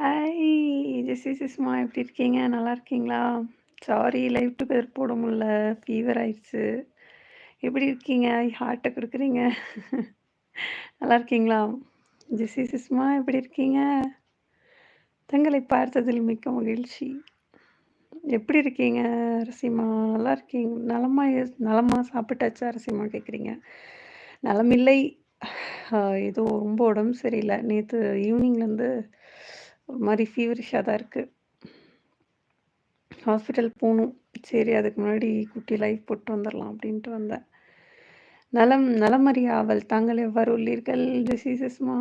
Hi ஜெஸ்ஸி சிஸ்மா எப்படி இருக்கீங்க? நல்லா இருக்கீங்களா? சாரி லைவ் டுகெதர் போட முடில ஃபீவர் ஆயிடுச்சு. எப்படி இருக்கீங்க? ஹார்ட்டை கொடுக்குறீங்க? நல்லா இருக்கீங்களா? ஜெஸ்ஸி சிஸ்மா எப்படி இருக்கீங்க? தங்களை பார்த்ததில் மிக்க மகிழ்ச்சி. எப்படி இருக்கீங்க அரசிமா நல்லா இருக்கீங்க. நலமா நலமாக நலமா சாப்பிட்டாச்சா அரசிமா கேட்குறீங்க நலமில்லை. ஏதோ ரொம்ப உடம்பு சரியில்லை. நேற்று ஈவினிங்லேருந்து ஒரு மாதிரி ஃபீவரிஷாக தான் இருக்குது ஹாஸ்பிட்டல் போகணும் சரி அதுக்கு முன்னாடி குட்டி லைஃப் போட்டு வந்துடலாம் அப்படின்ட்டு வந்தேன். நலம் நலமறிய ஆவல் தாங்கள் எவ்வாறு உள்ளீர்கள் டிசீசஸ்மா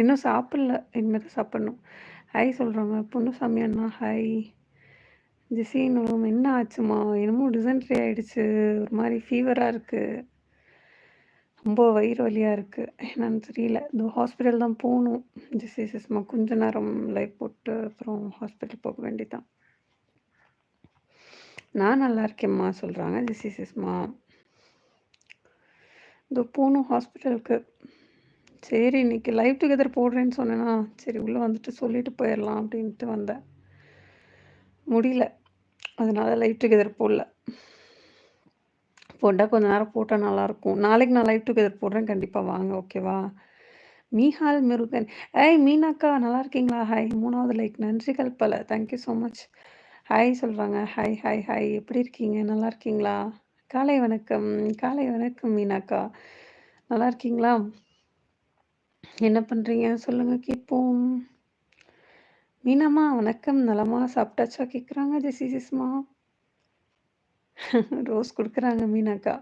இன்னும் சாப்பிடல. இனிமேல் தான் சாப்பிடணும். ஹாய் சொல்கிறாங்க பொண்ணுசாமி அண்ணா ஹாய் ஜெசினும் என்ன ஆச்சுமா? என்னமோ டிசென்ட்ரி ஆகிடுச்சு ஒரு மாதிரி ஃபீவராக இருக்குது ரொம்ப வயிறு வலியாக இருக்குது என்னன்னு தெரியல. இது ஹாஸ்பிட்டல் தான் போகணும். டிசீசஸ்மா கொஞ்ச நேரம் லைஃப் போட்டு அப்புறம் ஹாஸ்பிட்டல் போக வேண்டியதான் நான் நல்லா இருக்கேம்மா சொல்கிறாங்க டிசீசஸ்மா இதோ போகணும் ஹாஸ்பிட்டலுக்கு சரி இன்னைக்கு லைவ் டுகெதர் போடுறேன்னு சொன்னேன்னா சரி உள்ளே வந்துட்டு சொல்லிட்டு போயிடலாம் அப்படின்ட்டு வந்தேன். முடியல. அதனால லைவ் டுகெதர் போடல. போட்டால் கொஞ்ச நேரம் போட்டால் நல்லாயிருக்கும் நாளைக்கு நான் லைவ் டுகெதர் போடுறேன். கண்டிப்பாக வாங்க. ஓகேவா மீஹால் மிருகன். ஏய் மீனாக்கா நல்லா இருக்கீங்களா? ஹாய் மூணாவது லைக் நன்றிகள் பல thank you so much hi சொல்கிறாங்க ஹாய் ஹாய் ஹாய் எப்படி இருக்கீங்க? நல்லா இருக்கீங்களா? காலை வணக்கம். காலை வணக்கம் மீனாக்கா. நல்லா இருக்கீங்களா? என்ன பண்ணுறீங்க சொல்லுங்கள் கேட்போம். மீனாம்மா வணக்கம். நலமா? சாப்பிட்டாச்சா? கேட்குறாங்க ஜெசி சிஸ்மா ரோஸ் கொடுக்குறாங்க மீனாக்கா.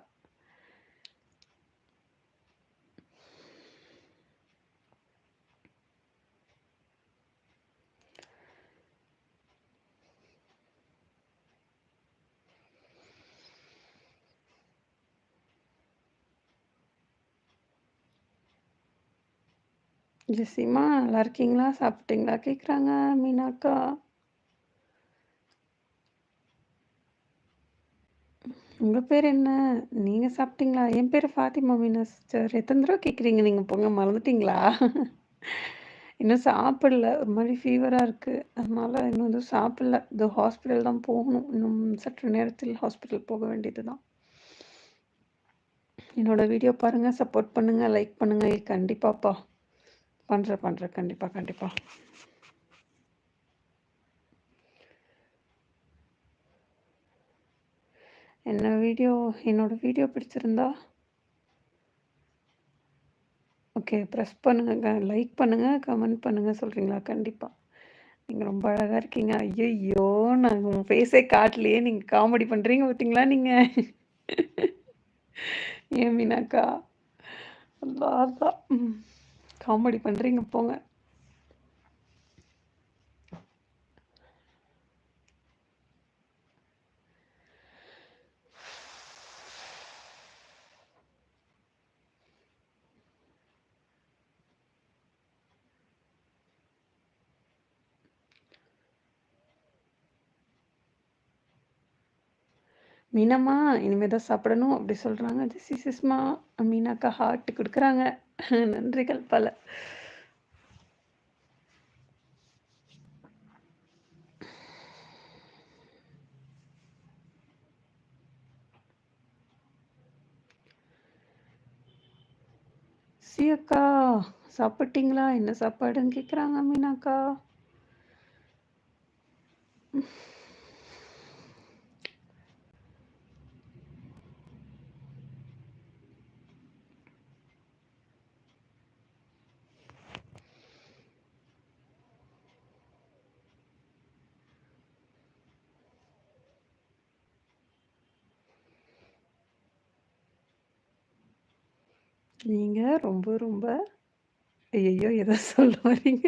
ஜெசிமா நல்லா இருக்கீங்களா? சாப்பிட்டீங்களா? கேட்குறாங்க மீனாக்கா. உங்கள் பேர் என்ன? நீங்கள் சாப்பிட்டீங்களா? என் பேர் ஃபாத்திமா மீனா சிஸ்டர். எத்தனை தடவை கேட்குறீங்க நீங்கள் போங்க மறந்துட்டீங்களா? இன்னும் சாப்பிடல. ஒரு மாதிரி ஃபீவராக இருக்குது அதனால் இன்னும் எதுவும் சாப்பிடல. இது ஹாஸ்பிட்டல் தான் போகணும். இன்னும் சற்று நேரத்தில் ஹாஸ்பிட்டல் போக வேண்டியது தான் என்னோட வீடியோ பாருங்கள் சப்போர்ட் பண்ணுங்கள் லைக் பண்ணுங்கள் கண்டிப்பாப்பா. பண்ணுறேன் பண்ணுறேன் கண்டிப்பாக கண்டிப்பாக என்ன வீடியோ என்னோட வீடியோ பிடிச்சிருந்தா ஓகே ப்ரெஸ் பண்ணுங்கள் லைக் பண்ணுங்கள் கமெண்ட் பண்ணுங்கள் சொல்கிறீங்களா கண்டிப்பாக நீங்கள் ரொம்ப அழகாக இருக்கீங்க. ஐயோ நாங்கள் உங்கள் ஃபேஸே காட்டலையே. நீங்கள் காமெடி பண்ணுறீங்க பார்த்தீங்களா நீங்கள் ஏன் மீனாக்கா? அதான் காமெடி பண்ணுறீங்க போங்க. மீனம்மா இனிமேல் தான் சாப்பிடணும் அப்படி சொல்கிறாங்க ஜெசி சிஸ்மா மீனாக்கா ஹார்ட் கொடுக்குறாங்க. நன்றிகள் பல. சி அக்கா சாப்பிட்டீங்களா? என்ன சாப்பாடுன்னு கேட்குறாங்க மீனாக்கா? நீங்க ரொம்ப ரொம்ப ஐயையோ! எதை சொல்ல வரீங்க.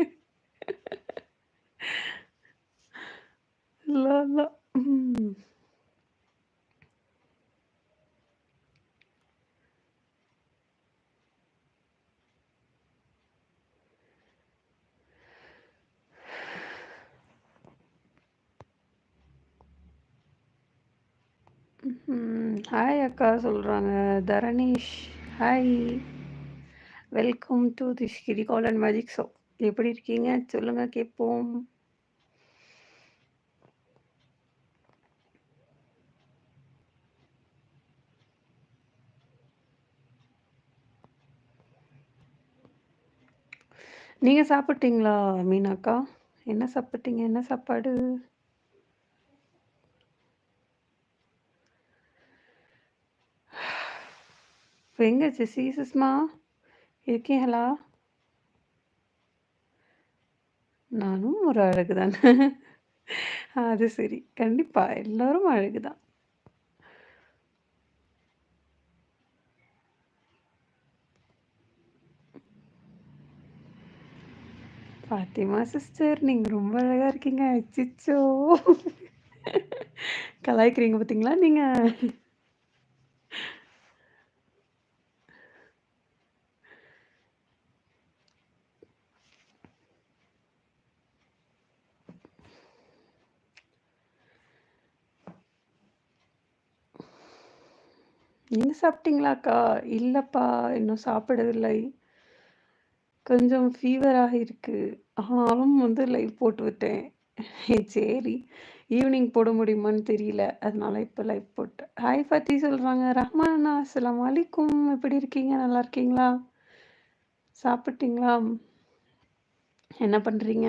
இல்ல, இல்ல. ம். ஹாய் அக்கா சொல்றாங்க. Dharanish hi. Welcome to the call and magic show எப்படி இருக்கீங்க? சொல்லுங்கள் கேட்போம். நீங்கள் சாப்பிட்டீங்களா மீனாக்கா? என்ன சாப்பிட்டீங்க? என்ன சாப்பாடு? எங்கே ஜெசி சுஷ்மா இருக்கீங்களா நானும் ஒரு அழகு தான் அது சரி. கண்டிப்பா எல்லாரும் அழகுதான். பாத்திமா சிஸ்டர் நீங்க ரொம்ப அழகா இருக்கீங்க. அச்சிச்சோ. கலாய்க்கிறீங்க பார்த்தீங்களா நீங்க? நீங்கள் சாப்பிட்டீங்களாக்கா? இல்லைப்பா இன்னும் சாப்பிடவில்லை. கொஞ்சம் ஃபீவராக இருக்குது ஆனாலும் வந்து லைவ் போட்டு விட்டேன். சரி ஈவினிங் போட முடியுமான்னு தெரியல. அதனால இப்போ லைவ் போட்டேன். ஹாய் ஃபத்தி சொல்கிறாங்க ரஹ்மான் அண்ணா அஸ்ஸலாம் வலைக்கும் எப்படி இருக்கீங்க? நல்லா இருக்கீங்களா? சாப்பிட்டீங்களா? என்ன பண்ணுறீங்க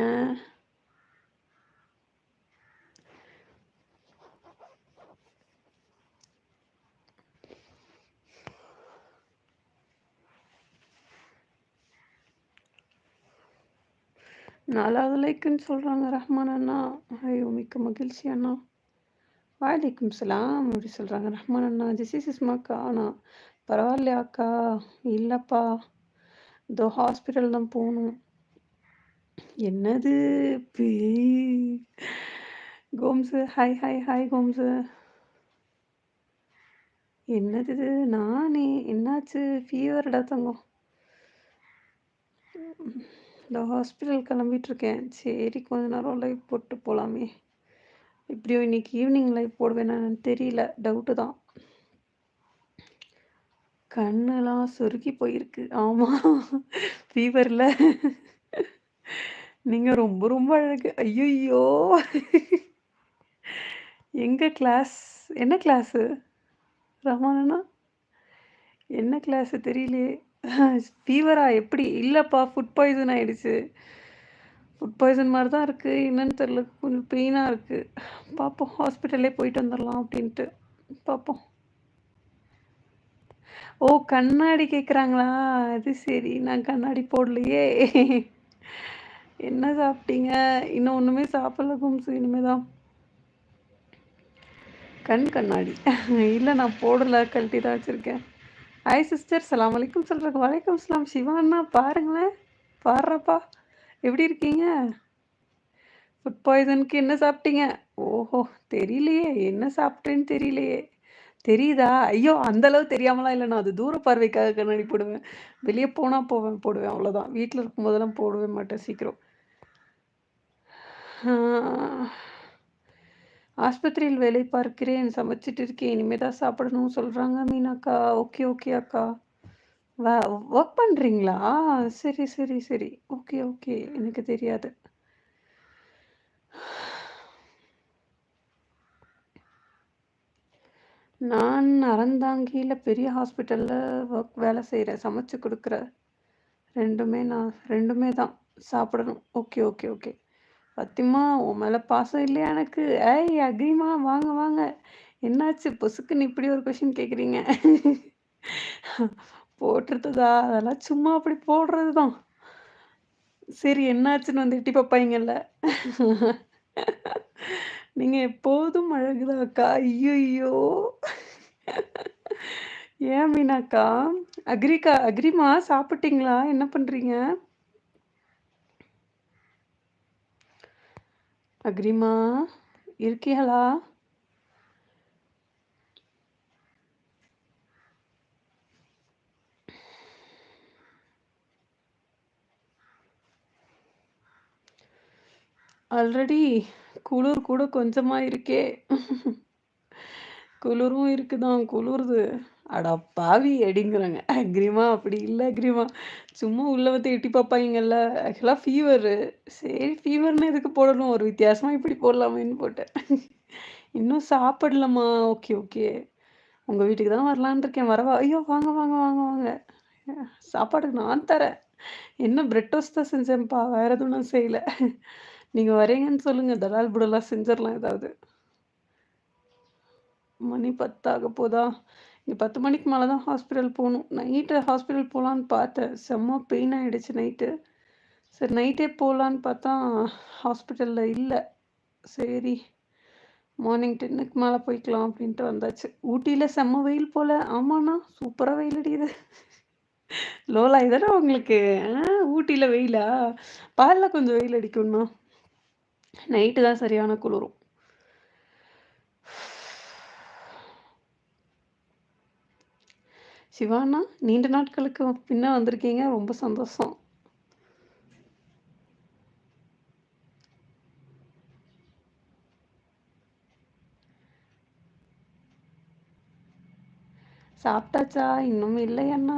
நாலாவது லைக்குன்னு சொல்கிறாங்க ரஹ்மான் அண்ணா. ஐயோ மிக்க மகிழ்ச்சி அண்ணா. வாலைக்கும் சலாம் அப்படி சொல்கிறாங்க ரஹ்மான் அண்ணா. ஜெசி சிஸ்மாக்கா அண்ணா. பரவாயில்லையாக்கா இல்லைப்பா. இதோ ஹாஸ்பிட்டல் தான் போகணும். என்னது? பே- கோம்ஸு ஹாய் ஹாய் ஹாய் கோம்ஸு என்னது இது? நானே என்னாச்சு? ஃபீவர்டா தங்கம். இந்த ஹாஸ்பிட்டல் கிளம்பிட்டுருக்கேன் சரி கொஞ்ச நேரம் லைவ் போட்டு போகலாமே இப்படியும் இன்னைக்கு ஈவினிங் லைவ் போடுவேன் தெரியல. டவுட்டு தான். கண்ணெல்லாம் சுருக்கி போயிருக்கு. ஆமாம் ஃபீவரில் நீங்கள் ரொம்ப ரொம்ப அழகு. ஐயோ எங்கள் கிளாஸ் என்ன கிளாஸு ரமானண்ணா என்ன கிளாஸு தெரியலையே. ஃபீவரா எப்படி? இல்லைப்பா ஃபுட் பாய்சன் ஆயிடுச்சு. ஃபுட் பாய்சன் மாதிரி தான் இருக்குது என்னன்னு தெரில கொஞ்சம் பெயினாக இருக்குது பார்ப்போம் ஹாஸ்பிட்டல்லே போயிட்டு வந்துடலாம் அப்படின்ட்டு. பார்ப்போம் ஓ கண்ணாடி கேட்குறாங்களா அது சரி. நான் கண்ணாடி போடலையே. என்ன சாப்பிட்டீங்க? இன்னும் ஒன்றுமே சாப்பிடல கும்சு. இனிமேல் தான் கண் கண்ணாடி. இல்லை நான் போடலை. கழட்டி தான் வச்சுருக்கேன். ஹாய் சிஸ்டர் சலாம் வலைக்கும் சொல்கிறேன் வலைக்கம் சலாம் சிவான்னா பாருங்களேன். பாடுறப்பா எப்படி இருக்கீங்க? ஃபுட் பாய்சனுக்கு என்ன சாப்பிட்டீங்க? ஓஹோ தெரியலையே. என்ன சாப்பிட்டேன்னு தெரியலையே. தெரியுதா? ஐயோ அந்த அளவு தெரியாமலாம் இல்லை. நான் அது தூர பார்வைக்காக கண்ணாடி போடுவேன். வெளியே போனால் போவேன் போடுவேன் அவ்வளோதான் வீட்டில் இருக்கும்போதெல்லாம் போடவே மாட்டேன் சீக்கிரம். ஆஹ், ஆஸ்பத்திரியில் வேலை பார்க்கிறேன் சமைச்சிட்டு இருக்கேன் இனிமே தான் சாப்பிடணும் சொல்கிறாங்க மீனாக்கா. ஓகே ஓகே அக்கா. வா ஒர்க் பண்ணுறீங்களா சரி சரி சரி. Okay okay. எனக்கு தெரியாது. நான் அறந்தாங்கியில் பெரிய ஹாஸ்பிட்டலில் ஒர்க் வேலை செய்கிறேன் சமைச்சு கொடுக்குற. ரெண்டுமே நான் ரெண்டுமே தான். சாப்பிடணும். Okay okay okay. பத்திமா உன் மேலே பாசம் இல்லையா எனக்கு? ஏய் அக்ரிமா வாங்க வாங்க. என்னாச்சு? பொசுக்குன்னு இப்படி ஒரு கொஷின் கேட்குறீங்க போட்டுருந்ததா? அதெல்லாம் சும்மா அப்படி போடுறது தான் சரி என்னாச்சுன்னு வந்து எட்டி பார்ப்பாங்கல்ல நீங்கள் எப்போதும் அழகுதான் அக்கா. ஐயோ ஏன் மீனாக்கா? அக்ரிக்கா அக்ரிமா சாப்பிட்டீங்களா? என்ன பண்ணுறீங்க அக்ரிமா இருக்கீங்களா ஆல்ரெடி குளிர் கூட கொஞ்சமாக இருக்கே. குளிரும் இருக்குதான் குளிருது. அடா பாவி! அடிங்கிறாங்க அக்ரிமா அப்படி இல்லை அக்ரிமா. சும்மா உள்ள வந்து எட்டி பார்ப்பாங்கல்ல ஆக்சுவலாக ஃபீவரு. சரி ஃபீவர்னு எதுக்கு போடணும்? ஒரு வித்தியாசமா இப்படி போடலாமேன்னு போட்டேன். இன்னும் சாப்பிடலம்மா. Okay, okay. உங்க வீட்டுக்கு தான் வரலான்னு இருக்கேன். வரவா? ஐயோ! வாங்க, வாங்க, வாங்க, வாங்க. சாப்பாடுக்கு நான் தரேன். என்ன பிரெட் டோஸ்ட் தான் செஞ்சேன்ப்பா. வேற எதுவும் நான் செய்யல. நீங்க வரீங்கன்னு சொல்லுங்கள் தலால் புடலா செஞ்சிடலாம் ஏதாவது. மணி பத்தாக போதா? இங்க 10 மணிக்கு மேலே தான் ஹாஸ்பிட்டல் போகணும் நைட்டு ஹாஸ்பிட்டல் போகலான்னு பார்த்தேன். செம்ம பெயின் ஆகிடுச்சு நைட்டு. சரி நைட்டே போகலான்னு பார்த்தா, ஹாஸ்பிட்டலில் இல்லை சரி மார்னிங் டென்னுக்கு மேலே போய்க்கலாம் அப்படின்ட்டு வந்தாச்சு. ஊட்டியில் செம்ம வெயில் போல் ஆமாண்ணா, சூப்பராக வெயில் அடிக்குது. லோலா இதானே உங்களுக்கு? ஆ வெயிலா? பாலில் கொஞ்சம் வெயில் அடிக்கும்ண்ணா. நைட்டு தான் சரியான குளிரும் சிவானா நீண்ட நாட்களுக்கு பின்னே வந்திருக்கீங்க. ரொம்ப சந்தோஷம். சாப்பிட்டாச்சா? இன்னும் இல்லை அண்ணா.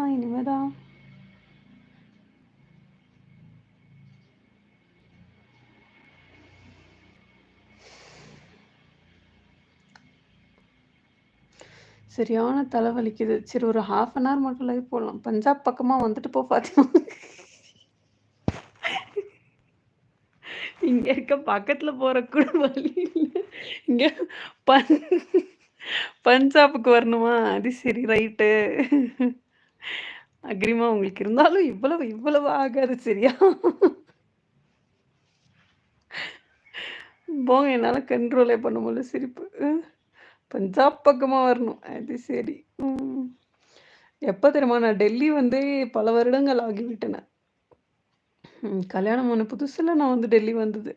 சரியான தலை வலிக்குது. சரி ஒரு 1/2 அன் ஹவர் மட்டும் லைவ் போடலாம். பஞ்சாப் பக்கமா வந்துட்டு போ பார்த்தோம் இங்க இருக்க பக்கத்துல போற கூட வழி இல்ல. இங்க பஞ் பஞ்சாபுக்கு வரணுமா? அது சரி ரைட்டு. அக்ரிமா உங்களுக்கு இருந்தாலும் இவ்வளவு இவ்வளவு ஆகாது சரியா? போங்க என்னால கண்ட்ரோலே பண்ண முடியல சிரிப்பு. பஞ்சாப் பக்கமாக வரணும். அது சரி. எப்போ தெரியுமா? நான் டெல்லி வந்து பல வருடங்கள் ஆகிவிட்டன. கல்யாணம் ஆன புதுசில் நான் வந்து டெல்லி வந்தது.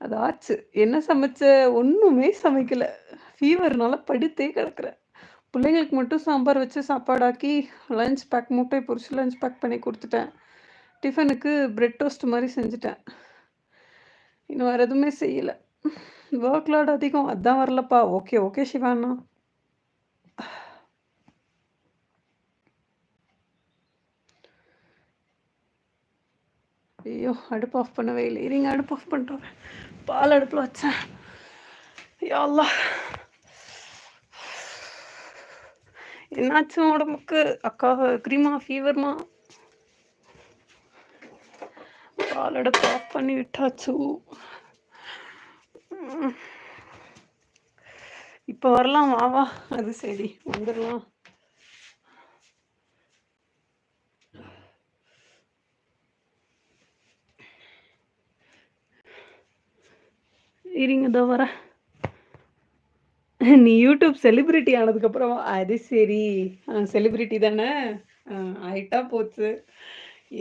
அது ஆச்சு. என்ன சமைச்ச? ஒன்றுமே சமைக்கலை ஃபீவர்னால படுத்தே கிடக்குறேன். பிள்ளைங்களுக்கு மட்டும் சாம்பார் வச்சு சாப்பாடாக்கி, லஞ்ச் பேக் மூட்டை பொரிச்சு லஞ்ச் பேக் பண்ணி கொடுத்துட்டேன் டிஃபனுக்கு பிரெட் டோஸ்ட் மாதிரி செஞ்சுட்டேன். இன்னும் வேறு எதுவுமே செய்யலை ஒர்க் லோட் அதிகம். அதான் வரலப்பா. ஓகே, ஓகே சிவானா ஐயோ! அடுப்பு ஆஃப் பண்ணவே இல்லை இருங்க அடுப்பு ஆஃப் பண்ணுறேன் பால் அடுப்பில் வச்சேன். யா என்னாச்சும் என்னாச்சு உடம்புக்கு? அக்கா கிரீமா ஃபீவர்மா? பால் அடுப்பு ஆஃப் பண்ணி விட்டாச்சு. இப்போ இப்ப வரலாம் வா, வா. அது சரி. வந்துடலாம் இருங்க இதோ நீ யூடியூப் செலிபிரிட்டி ஆனதுக்கப்புறம் அது சரி. செலிபிரிட்டி தானே? ஆயிட்டா போச்சு.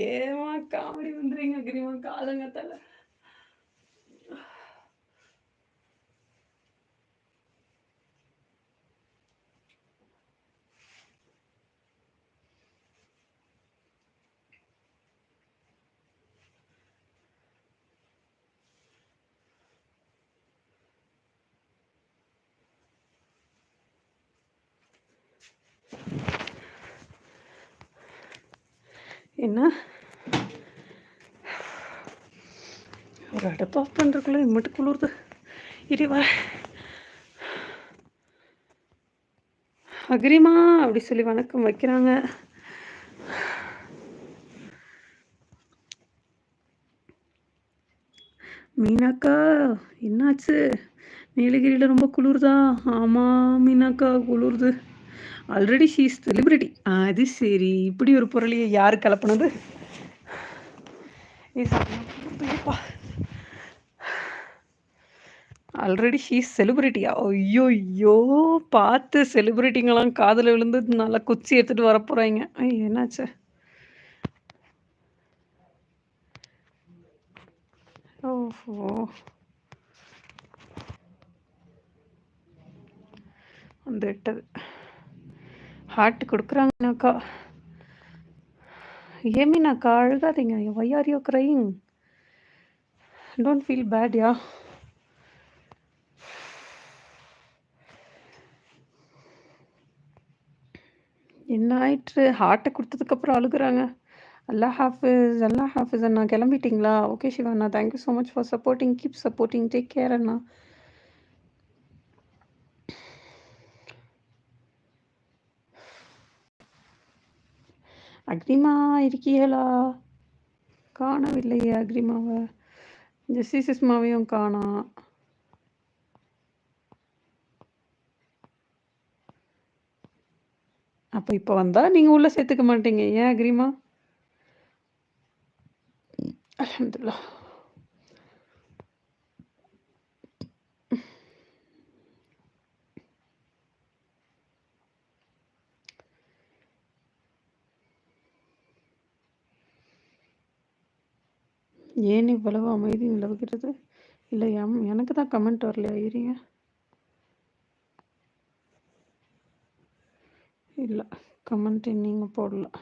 ஏமா காமெடி பண்றீங்க கிரிமா காலங்காத்தால. என்ன? ஒரு அடுப்பு ஆஃப் பண்றதுக்குள்ள இம்மட்டு குளிருது. இரு அக்ரிமா அப்படி சொல்லி வணக்கம் வைக்கிறாங்க. மீனாக்கா என்னாச்சு? நீலகிரியில ரொம்ப குளிருதா? ஆமா மீனாக்கா குளிருது. Already she is celebrity. அது சரி. இப்படி ஒரு பொருளையை யார் கலப்பினது ஆல்ரெடி ஷீ இஸ் செலிபிரிட்டியா? ஐயோ பார்த்து செலிபிரிட்டிங்கெல்லாம் காதில் விழுந்து நல்லா குச்சி எடுத்துட்டு வரப்போகிறாங்க என்னாச்சு? ஓஹோ! வந்து விட்டது. ஹார்ட் கொடுக்குறாங்கனாக்கா மீனாக்கா. அழுகாதீங்க. Why are you crying? Don't feel bad யா. என்ன ஆயிட்டு ஹார்ட்டை கொடுத்ததுக்கப்புறம் அழுகுறாங்க. அல்லா ஹாஃபிஸ், அல்லா ஹாஃபிஸ் அண்ணா கிளம்பிட்டீங்களா? Okay Siva Anna. Thank you so much for supporting. Keep supporting. Take care அண்ணா. அக்ரிமா இருக்கீங்களா காணவில்லையே அக்ரிமாவை ஜெஸ்ஸி சுஷ்மாவையும் காணா அப்போ இப்போ வந்தால் நீங்கள் உள்ளே சேர்த்துக்க மாட்டீங்க. ஏன் அக்ரிமா? அலமதுல்லா ஏன் இவ்வளவு அமைதி நிலவுகிறது? இல்ல எனக்கு தான் கமெண்ட் வரலையா? இருங்க. இல்ல. கமெண்ட் நீங்க போடலாம்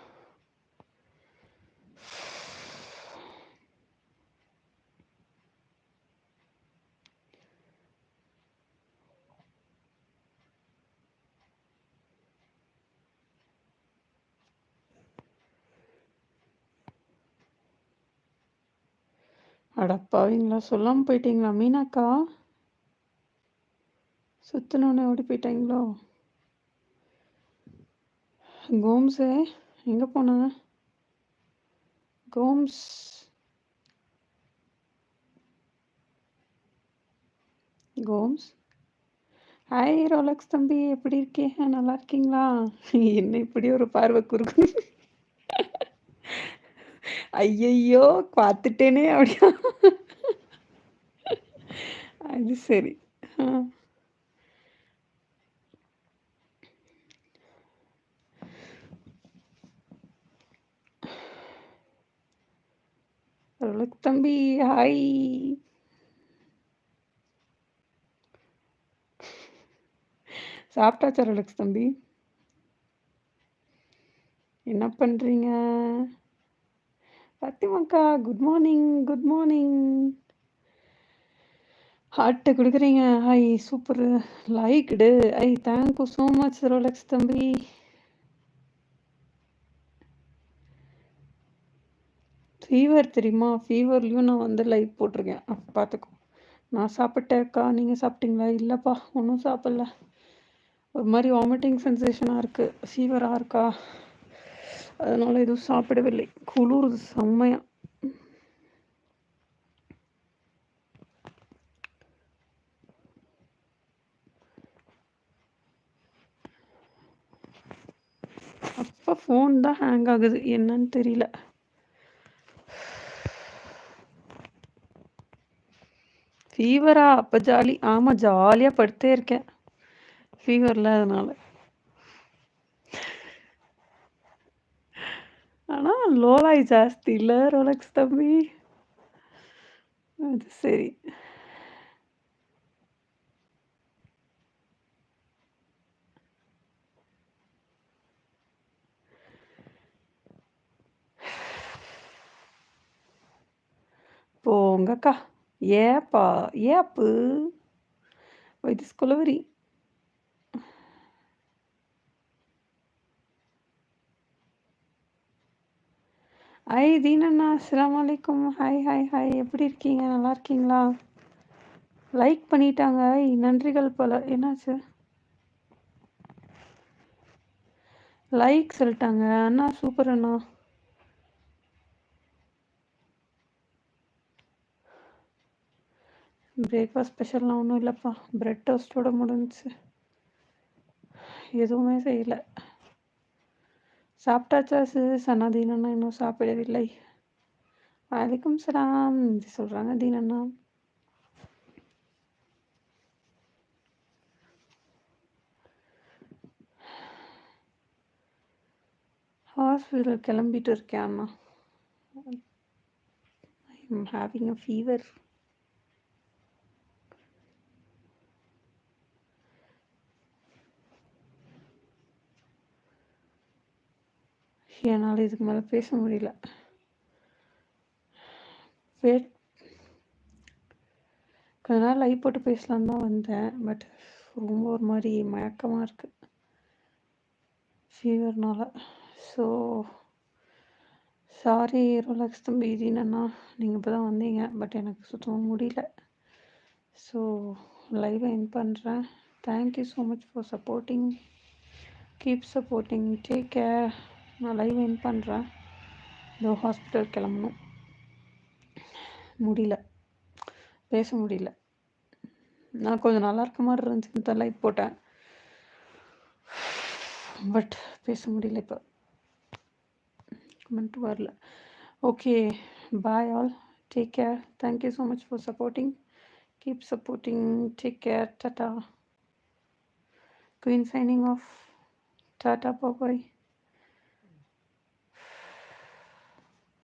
அடப்பாவிங்களா! சொல்லாமல் போயிட்டீங்களா? மீனாக்கா? சுத்துனோனே ஓடி போயிட்டாங்களோ? கோம்ஸே எங்கே போனாங்க? கோம்ஸ். கோம்ஸ். ஹாய் ரோலக்ஸ் தம்பி எப்படி இருக்கீங்க? நல்லா இருக்கீங்களா? என்ன இப்படி ஒரு பார்வை குறுக்கு ஐயையோ! பார்த்துட்டேனே அப்படியா? அது சரி. தம்பி ஹாய். சாப்பிட்டாச்சா ரோலக்ஸ் தம்பி? என்ன பண்றீங்க? பாத்திமாக்கா good morning, good morning. Heart குடுக்குறீங்க. Hi super liked. I thank you so much Rolex தம்பி. ஃபீவர் தெரியுமா? ஃபீவர்லயும் நான் வந்து லைவ் போட்டிருக்கேன். அப்ப பார்த்துக்கோ. நான் சாப்பிட்டேன் அக்கா. நீங்க சாப்பிட்டீங்களா? இல்லப்பா. ஒன்றும் சாப்பிடல. ஒரு மாதிரி வாமிட்டிங் சென்சேஷனாக இருக்கு. ஃபீவரா இருக்கா? அதனால எதுவும் சாப்பிடவில்லை. குளிர் செம்மையா. அப்போ ஃபோன் தான் ஹேங் ஆகுது. என்னன்னு தெரியல. ஃபீவரா? அப்போ ஜாலி. ஆமாம் ஜாலியாக படுத்தே இருக்கேன். ஃபீவரில் அதனால. ஆனா லோலாய் ஜாஸ்தி இல்ல ரோலக்ஸ் தம்பி? அது சரி. போங்கக்கா. ஏப்பா? ஏப்பு? Why this Kolaveri. ஐ தீனண்ணா. அஸ்லாம் வலைக்கும் ஹாய், ஹாய், ஹாய். எப்படி இருக்கீங்க? நல்லா இருக்கீங்களா? லைக் பண்ணிட்டாங்க. ஐ நன்றிகள் பல. என்னாச்சு? லைக் சொல்லிட்டாங்க. அண்ணா சூப்பர் அண்ணா. பிரேக்ஃபாஸ்ட் ஸ்பெஷல்லாம் ஒன்றும் இல்லைப்பா பிரெட் டோஸ்ட்டோட முடிஞ்சுச்சு. எதுவுமே செய்யல. சாப்பிட்டாச்சா சிஸ்? அண்ணா தீனண்ணா இன்னும் சாப்பிடவில்லை. வலைக்கும் சலாம் சொல்கிறாங்க தீனண்ணா. ஹாஸ்பிட்டல் கிளம்பிட்டு இருக்கேன் அண்ணா. ஐ ஹேவிங் அ ஃபீவர். என்னால் இதுக்கு மேலே பேச முடியல. பேட் கொஞ்ச நாள் லைவ் போட்டு பேசலான்னு தான் வந்தேன். பட் ரொம்ப ஒரு மாதிரி மயக்கமாக இருக்குது ஃபீவர்னால ஸோ சாரி ரோலக்ஸ் தம்பி. தீனண்ணா நீங்கள் இப்போ தான் வந்தீங்க. பட் எனக்கு சுத்தமாக முடியல. ஸோ லைவை என் பண்ணுறேன் thank you so much for supporting keep supporting take care நான் லைவ் என் பண்ணுறேன் இதோ ஹாஸ்பிட்டல் கிளம்பணும். முடியல. பேச முடியல. நான் கொஞ்சம் நல்லா இருக்க மாதிரி இருந்துச்சுன்னு தான் லைவ் போட்டேன். பட் பேச முடியல இப்போ. கமெண்ட் வரல. Okay bye all take care thank you so much for supporting keep supporting take care tata queen signing off டாட்டா பாபாய்